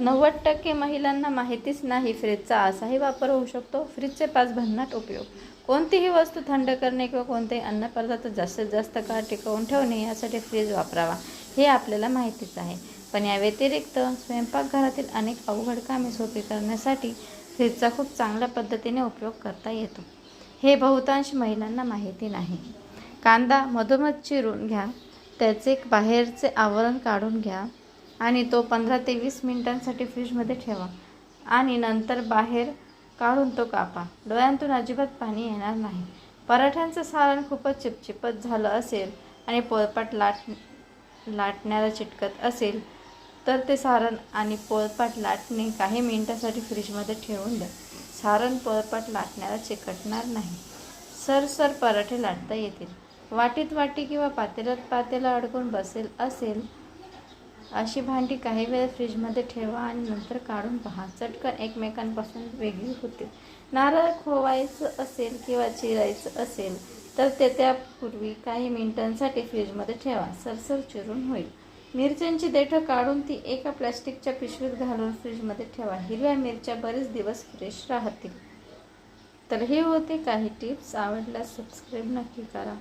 नव्वद टक्के महिलांना माहितीच नाही फ्रीजचा असाही वापर होऊ शकतो. फ्रीजचे पाच भन्नाट उपयोग. कोणतीही वस्तू थंड करणे किंवा कोणतेही अन्नपदार्थ जास्तीत जास्त काळ टिकवून ठेवणे यासाठी फ्रीज वापरावा हे आपल्याला माहितीच आहे. पण या व्यतिरिक्त स्वयंपाकघरातील अनेक अवघड कामे सोपी करण्यासाठी फ्रीजचा खूप चांगल्या पद्धतीने उपयोग करता येतो. हे बहुतांश महिलांना माहिती नाही. कांदा मधोमध चिरून घ्या. त्याचे बाहेरचे आवरण काढून घ्या. आणि तो पंधरा ते वीस मिनिटांसाठी फ्रीजमध्ये ठेवा. आणि नंतर बाहेर काढून तो कापा. डोळ्यांतून अजिबात पाणी येणार नाही. पराठ्यांचं सारण खूपच चिपचिपत झालं असेल आणि पोळपाट लाट लाटण्याला चिटकत असेल तर ते सारण आणि पोळपाट लाटणे काही मिनिटांसाठी फ्रीजमध्ये ठेवून द्या. सारण पोळपाट लाटण्याला चिकटणार नाही. सरसर पराठे लाटता येतील. वाटीत वाटी किंवा पातेल्यात पातेला अडकून बसेल असेल अशी भांडी काही वेळ फ्रीजमध्ये ठेवा आणि नंतर काढून पहा. चटकन एकमेकांपासून वेगळी होतील नारळ खोवायचं असेल किंवा चिरायचं असेल तर ते त्यापूर्वी काही मिनिटांसाठी फ्रीजमध्ये ठेवा. सरसर चिरून होईल. मिरच्यांची देठं काढून ती एका प्लॅस्टिकच्या पिशवीत घालून फ्रीजमध्ये ठेवा. हिरव्या मिरच्या बरेच दिवस फ्रेश राहतील. तर हे होते काही टिप्स. आवडल्यास सबस्क्राईब नक्की करा.